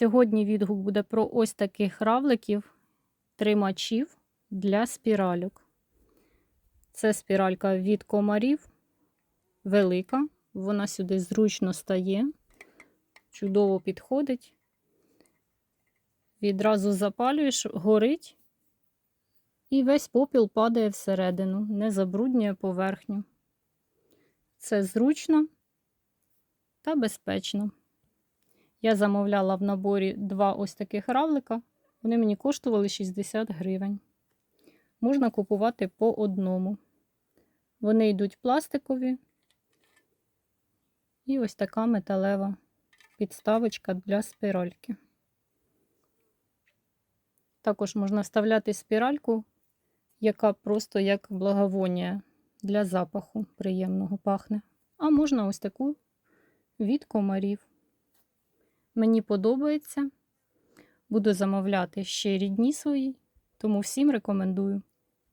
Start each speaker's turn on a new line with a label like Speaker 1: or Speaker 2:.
Speaker 1: Сьогодні відгук буде про ось таких равликів, тримачів для спіральок. Це спіралька від комарів, велика, вона сюди зручно стає, чудово підходить. Відразу запалюєш, горить, і весь попіл падає всередину, не забруднює поверхню. Це зручно та безпечно. Я замовляла в наборі два ось таких равлика. Вони мені коштували 60 гривень. Можна купувати по одному. Вони йдуть пластикові. І ось така металева підставочка для спіральки. Також можна вставляти спіральку, яка просто як благовонія для запаху приємного пахне. А можна ось таку від комарів. Мені подобається. Буду замовляти ще рідні свої, тому всім рекомендую.